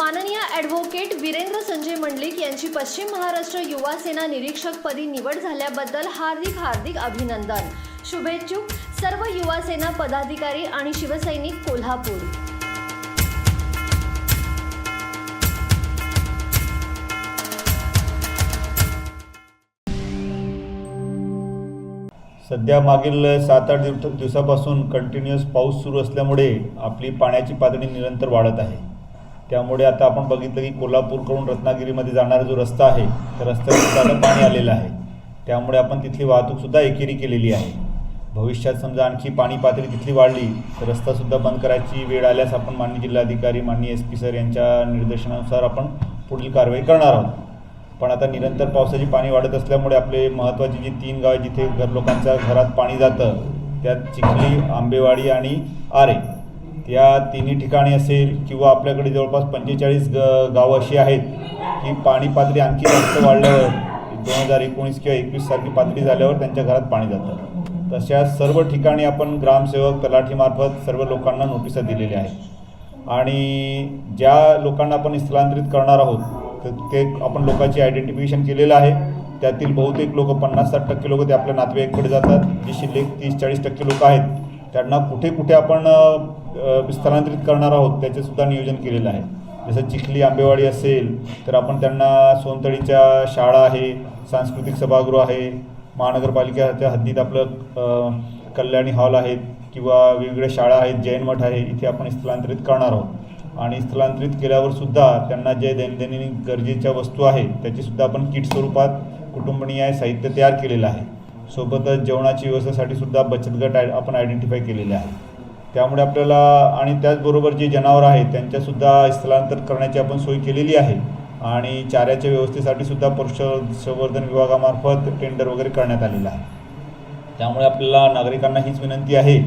माननीय ॲडव्होकेट वीरेंद्र संजय मंडलिक यांची पश्चिम महाराष्ट्र युवा सेना निरीक्षकपदी निवड झाल्याबद्दल हार्दिक हार्दिक अभिनंदन. शुभेच्छुक सर्व युवा सेना पदाधिकारी आणि शिवसैनिक कोल्हापूर. सध्या मागील सात आठ दिवस दिवसापासून कंटिन्युअस पाऊस सुरू असल्यामुळे आपली पाण्याची पातळी निरंतर वाढत आहे. त्यामुळे आता आपण बघितलं की कोल्हापूरकडून रत्नागिरीमध्ये जाणारा जो रस्ता आहे त्या रस्त्यावर पाणी आलेलं आहे. त्यामुळे आपण तिथली वाहतूकसुद्धा एकेरी केलेली आहे. भविष्यात समजा आणखी पाणी पातळी तिथली वाढली तर रस्तासुद्धा बंद करायची वेळ आल्यास आपण माननीय जिल्हाधिकारी माननीय एस पी सर यांच्या निर्देशनानुसार आपण पुढील कारवाई करणार आहोत. पण आता निरंतर पावसाची पाणी वाढत असल्यामुळे आपले महत्त्वाची जी तीन गावे जिथे घर लोकांच्या घरात पाणी जातं त्यात चिखली आंबेवाडी आणि आरे. त्या तिन्ही ठिकाणी असेल किंवा आपल्याकडे जवळपास पंचेचाळीस ग गावं अशी आहेत की पाणी पातळी आणखी जास्त वाढल्यावर दोन हजार एकोणीस किंवा एकवीस सारखी पातळी झाल्यावर त्यांच्या घरात पाणी जातं. तशा सर्व ठिकाणी आपण ग्रामसेवक तलाठीमार्फत सर्व लोकांना नोटिसा दिलेल्या आहेत. आणि ज्या लोकांना आपण स्थलांतरित करणार आहोत तर ते आपण लोकांची आयडेंटिफिकेशन केलेलं आहे. त्यातील बहुतेक लोक पन्नास साठ टक्के लोक ते आपल्या नातेवाईककडे जातात. जी शिल्लक तीस चाळीस टक्के लोक आहेत त्यांना कुठे कुठे आपण स्थलांतरित करणार आहोत त्याचेसुद्धा नियोजन केलेलं आहे. जसं चिखली आंबेवाडी असेल तर आपण त्यांना सोनतळीच्या शाळा आहे सांस्कृतिक सभागृह आहे महानगरपालिकेच्या हद्दीत आपलं कल्याणी हॉल आहेत किंवा वेगवेगळ्या शाळा आहेत जैन मठ आहे इथे आपण स्थलांतरित करणार आहोत. आणि स्थलांतरित केल्यावर सुद्धा त्यांना जे दैनंदिन गरजेच्या वस्तू आहेत त्याचीसुद्धा आपण किट स्वरूपात कुटुंबनीय साहित्य तयार केलेलं आहे. सोबतच जेवणाची व्यवस्थेसाठी सुद्धा बचत गट आय आपण आयडेंटिफाय केलेले आहे. त्यामुळे आपल्याला आणि त्याचबरोबर जे जनावरं आहेत त्यांच्यासुद्धा स्थलांतर करण्याची आपण सोय केलेली आहे. आणि चाऱ्याच्या व्यवस्थेसाठी सुद्धा पशुसंवर्धन विभागामार्फत टेंडर वगैरे करण्यात आलेलं आहे. त्यामुळे आपल्याला नागरिकांना हीच विनंती आहे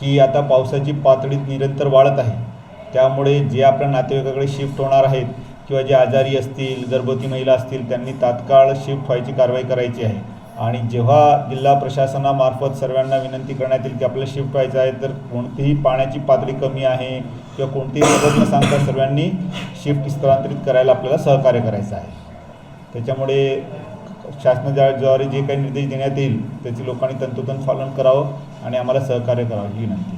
की आता पावसाची पातळी निरंतर वाढत आहे. त्यामुळे जे आपल्या नातेवाईकाकडे शिफ्ट होणार आहेत किंवा जे आजारी असतील गर्भवती महिला असतील त्यांनी तात्काळ शिफ्ट व्हायची कारवाई करायची आहे. आणि जेव्हा जिल्हा प्रशासनामार्फत सर्वांना विनंती करण्यात येईल की आपल्याला शिफ्ट व्हायचं आहे तर कोणतीही पाण्याची पातळी कमी आहे किंवा कोणतीही मदत न सांगता सर्वांनी शिफ्ट स्थलांतरित करायला आपल्याला सहकार्य करायचं आहे. त्याच्यामुळे शासनाद्वारे जे काही निर्देश देण्यात येईल त्याची लोकांनी तंतोतंत पालन करावं आणि आम्हाला सहकार्य करावं ही विनंती.